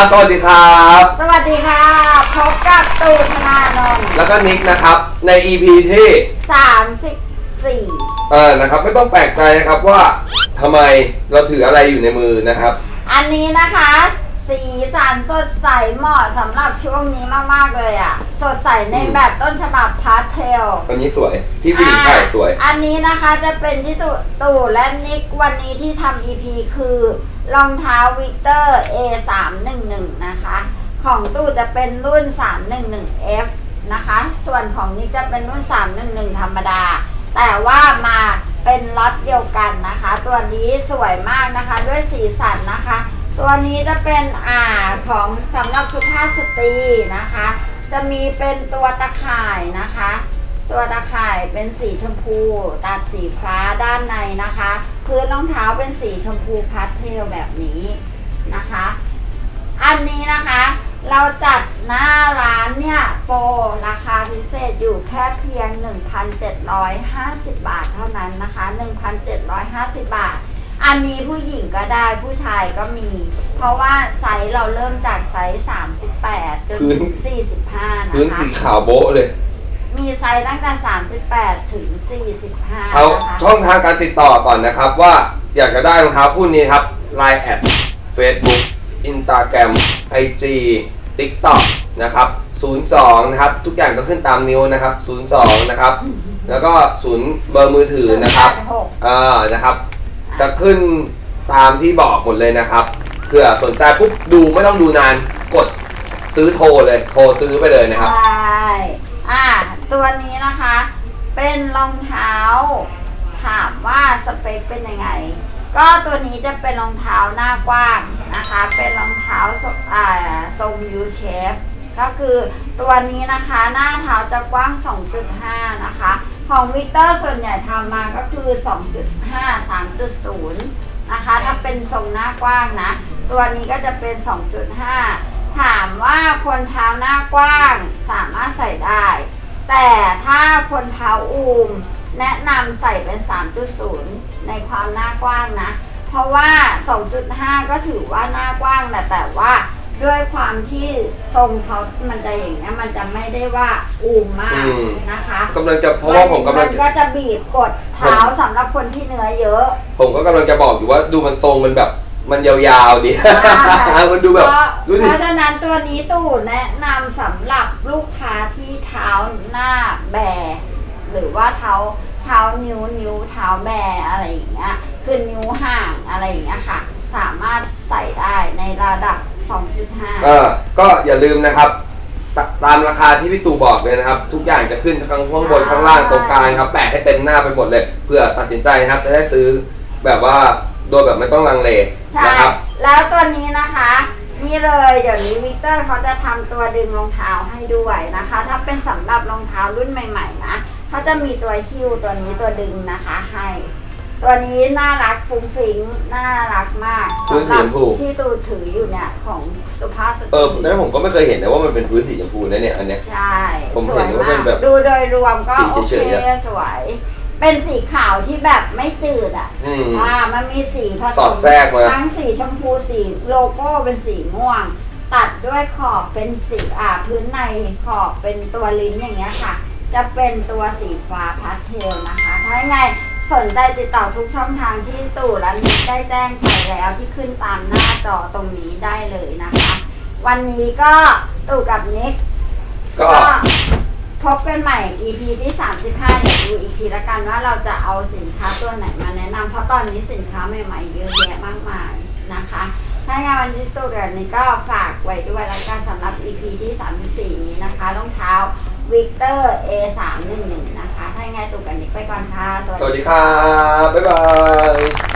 อะสวัสดีครับ สวัสดีค่ะ พบกับตูนธนานนท์แล้วก็นิกนะครับ ใน EP ที่ สามสิบสี่เออนะครับ ไม่ต้องแปลกใจนะครับว่าทำไมเราถืออะไรอยู่ในมือนะครับ อันนี้นะคะ สีสันสดใสเหมาะสำหรับช่วงนี้มากๆเลยอะ สดใสในอืมแบบต้นฉบับพาสเทลวันนี้สวย พี่ผู้หญิงถ่ายสวยอะอันนี้นะคะจะเป็นที่ตู่ตู่และนิกวันนี้ที่ทำ EP คือรองเท้าวิกเตอร์ A 3 1 1 นะคะ ของตู่จะเป็นรุ่น 311F นะคะ ส่วนของนิกจะเป็นรุ่น 311 ธรรมดา แต่ว่ามาเป็นล็อตเดียวกันนะคะ ตัวนี้สวยมากนะคะ ด้วยสีสันนะคะ ตัวนี้จะเป็นอ่าของสำหรับสุภาพสตรีนะคะ จะมีเป็นตัวตะข่ายนะคะ ตัวตะข่ายเป็นสีชมพู ตัดสีฟ้าด้านในนะคะ พื้นรองเท้าเป็นสีชมพูพาสเทลแบบนี้นะคะ อันนี้นะคะเราจัดหน้าร้านเนี่ยโปรราคาพิเศษอยู่แค่เพียง 1,750 บาทเท่านั้นนะคะ 1,750 บาท อันนี้ผู้หญิงก็ได้ผู้ชายก็มี เพราะว่าไซส์เราเริ่มจากไซส์ 38 จนถึง 45 นะคะพื้นสีขาวโบ๊ะเลย มีไซส์ตั้งแต่ 38 ถึง 45เอานะคะช่องทางการติดต่อก่อนนะครับว่าอยากจะได้รองเท้าคู่นี้ครับ Line แอด Facebook Instagram IG TikTok นะครับ 02 นะครับ ทุกอย่างต้องขึ้นตามนิ้วนะครับ 02 นะครับ แล้วก็ศูนย์เบอร์มือถือนะครับ086เออนะครับ จะขึ้นตามที่บอกหมดเลยนะครับเผื่อสนใจปุ๊บดูไม่ต้องดูนานกดซื้อโทรเลยโทรซื้อไปเลยนะครับ ใช่อ่าตัวนี้นะคะ เป็นรองเท้า ถามว่าสเปคเป็นยังไง ก็ตัวนี้จะเป็นรองเท้าหน้ากว้างนะคะ เป็นรองเท้าทรงอ่าทรง U shape ก็คือตัวนี้นะคะหน้าเท้าจะกว้าง 2.5 นะคะ ของวิกเตอร์ส่วนใหญ่ทำมาก็คือ 2.5 3.0 นะคะ ถ้าเป็นทรงหน้ากว้างนะ ตัวนี้ก็จะเป็น 2.5 ถามว่าคนเท้าหน้ากว้างสามารถใส่ได้ แต่ถ้าคนเท้าอูม แนะนำใส่เป็น 3.0 ในความหน้ากว้างนะ เพราะว่า 2.5 ก็ถือว่าหน้ากว้างแหละแต่ว่าด้วยความที่ทรงเขามันจะอย่างเงี้ยมันจะไม่ได้ว่าอูมมากอืมนะคะ กำลังจะเพราะว่าผมกำลังนก็จะบีบกดเท้าสำหรับคนที่เนื้อเยอะ ผมก็กำลังจะบอกอยู่ว่าดูมันทรงมันแบบ มันยาวๆดีมันดูแบบเพราะดูดิ เพราะฉะนั้นตัวนี้ตู่แนะนำสำหรับลูกค้าที่เท้าหน้าแบหรือว่าเท้าเท้านิ้วนิ้วเท้าแบอะไรอย่างเงี้ยคือนิ้วห่างอะไรอย่างเงี้ยค่ะ สามารถใส่ได้ในระดับ 2.5 เออก็อย่าลืมนะครับ ตามราคาที่พี่ตู่บอกเลยนะครับ ทุกอย่างจะขึ้นข้างข้างบนข้างล่างตรงกลางครับแปะให้เต็มหน้าไปหมดเลยเพื่อตัดสินใจนะครับจะได้ซื้อแบบว่าโดยแบบไม่ต้องลังเลใช่ นะครับ แล้วตัวนี้นะคะ นี่เลยเดี๋ยวนี้วิกเตอร์เขาจะทำตัวดึงรองเท้าให้ด้วยนะคะ ถ้าเป็นสำหรับรองเท้ารุ่นใหม่ ๆ นะเขาจะมีตัวฮิ้วตัวนี้ตัวดึงนะคะให้ ตัวนี้น่ารักฟุ้งฟิ้งน่ารักมากพื้นสีชมพู สำหรับที่ตูถืออยู่เนี่ยของสุภาพสตรีเออแล้วผมก็ไม่เคยเห็นนะว่ามันเป็นพื้นสีชมพูนะเนี่ยอันเนี้ย ใช่ผมเห็นสยว่าเป็นแบบดูโดยรวมก็สีโอเฉเคยๆอะ สวย เป็นสีขาวที่แบบไม่จืดอะ อืม อ่ามันมีสีผสสอมดแทรกมา ทั้งสีชมพูสีโลโก้เป็นสีม่วง ตัดด้วยขอบเป็นสีอ่าพื้นในขอบเป็นตัวลิ้นอย่างเงี้ยค่ะ จะเป็นตัวสีฟ้าพาสเทลนะคะ ถ้ายังไง สนใจติดต่อทุกช่องทางที่ตู่และนิกได้แจ้งไปแล้วที่ขึ้นตามหน้าจอตรงนี้ได้เลยนะคะ วันนี้ก็ตู่กับนิกก็ ก็พบกันใหม่ EP ที่ 35เดี๋ยวดูอีกทีละกันว่าเราจะเอาสินค้าตัวไหนมาแนะนำเพราะตอนนี้สินค้าใหม่ๆเยอะแยะมากมายนะคะ ถ้างานวันนี้ตัวเดือนนี้ก็ฝากไว้ด้วยละกันสำหรับ EP ที่ 34 นี้นะคะรองเท้า วิกเตอร์ A311 นะคะ ถ้ายังไงตุกกันนิกไปก่อนค่ะ สวัสดีครับ บ๊ายบาย